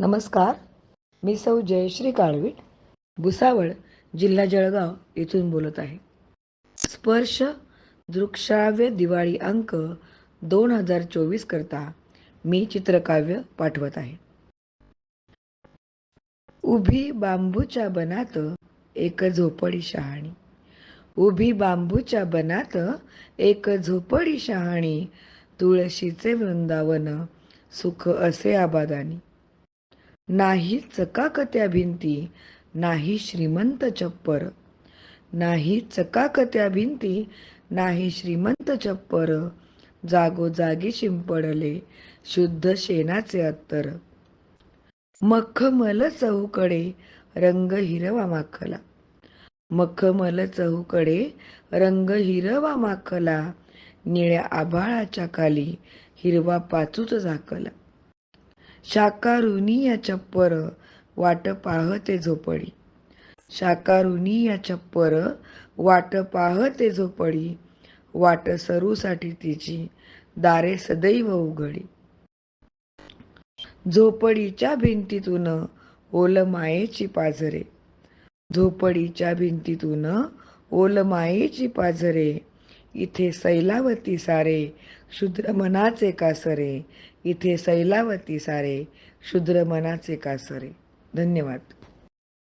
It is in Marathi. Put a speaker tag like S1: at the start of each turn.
S1: नमस्कार. मी सौ जयश्री काळवीट भुसावळ जिल्हा जळगाव येथून बोलत आहे. स्पर्श दृक्श्राव्य दिवाळी अंक दोन हजार चोवीस करता मी चित्रकाव्य पाठवत आहे. उभी बांबूच्या बनात एक झोपडी शहाणी. उभी बांबूच्या बनात एक झोपडी शहाणी. तुळशीचे वृंदावन सुख असे आबादानी. नाही चकाकत्या भिंती नाही श्रीमंत चप्पर. नाही चकाकत्या भिंती नाही श्रीमंत चप्पर. जागोजागी शिंपडले शुद्ध शेणाचे अत्तर. मखमल चहूकडे रंग हिरवा माखला. मखमल चहूकडे रंग हिरवा माखला. निळ्या आभाळाच्या खाली हिरवा पाचूच झाकला. शाकारुनी या चप्पर वाट पाहते झोपडी. शाकारुनी या चप्पर वाट पाहते झोपडी. वाट सरूसाठी तिची दारे सदैव उघडी. झोपडीच्या भिंतीतून ओल मायेची पाझरे. झोपडीच्या भिंतीतून ओल मायेची पाझरे इथे सैलावती सारे शुद्र मनाचे कासरे. इथे सैलावती सारे शूद्र मनाचे कासरे. धन्यवाद.